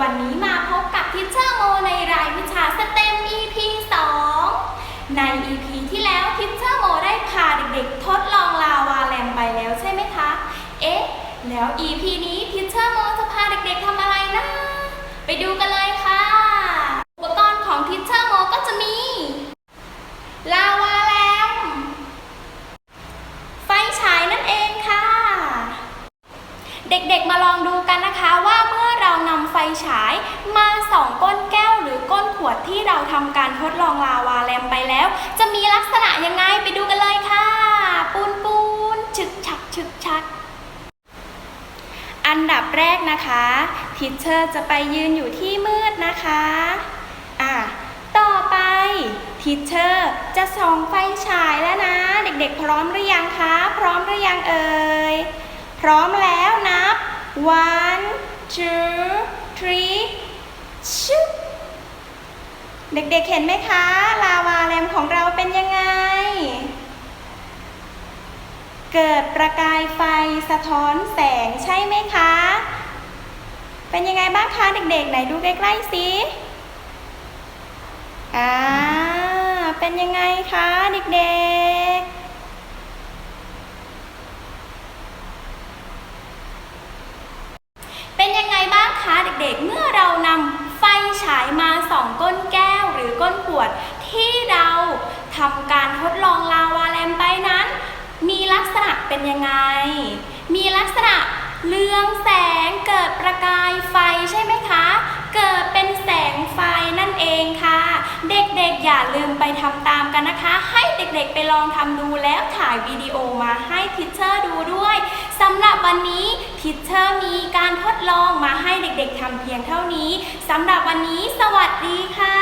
วันนี้มาพบกับทิชเชอร์โมในรายวิชาสเต็ม EP 2 ใน EP ที่แล้วทิชเชอร์โมได้พาเด็กๆ ทดลองลาวาแลมไปแล้วใช่ไหมคะ เอ๊ะ แล้ว EP นี้ทิชเชอร์โมจะพาเด็กๆทำอะไรนะ ไปดูกันเลยค่ะ อุปกรณ์ของทิชเชอร์โมก็จะมี ลาวาแลม ไฟฉายนั่นเองค่ะ เด็กๆ มาลองดูกันนะคะว่าเมื่อเรานำไฟ ฉาย มาส่องก้นแก้วหรือก้นขวดที่เราทำการทดลองลาวาแลมไปแล้ว จะมีลักษณะยังไงไปดูกันเลยค่ะ ปูนปูนฉึกฉักฉึกชักอันดับแรกนะคะทิชเชอร์จะไปยืนอยู่ที่มืดนะคะอะต่อไปทิชเชอร์จะส่องไฟฉายแล้วนะ เด็กๆ พร้อมหรือยังคะ พร้อมหรือยังเอ่ย พร้อมแล้วนับ one two three ชุบเด็กๆเห็นไหมคะ ลาวาแลมของเราเป็นยังไง เกิดประกายไฟสะท้อนแสงใช่ไหมคะ เป็นยังไงบ้างคะเด็กๆ ไหนดูใกล้ๆสิอ่าเป็นยังไงคะเด็กๆ เป็นยังไงบ้างคะเด็กๆ เมื่อเรานำไฟฉายมาส่องก้นแก้วหรือก้นขวด ที่เราทำการทดลองลาวาแลมไปนั้น มีลักษณะเป็นยังไง มีลักษณะเรืองแสงเกิดประกายไฟใช่ไหมคะ เกิดเป็นแส ลืมไปทำตามกันนะคะ ให้เด็กๆไปลองทำดูแล้วถ่ายวิดีโอมาให้ทิชเชอร์ดูด้วยสำหรับวันนี้ทิชเชอร์มีการทดลองมาให้เด็กๆทำเพียงเท่านี้สำหรับวันนี้ สวัสดีค่ะ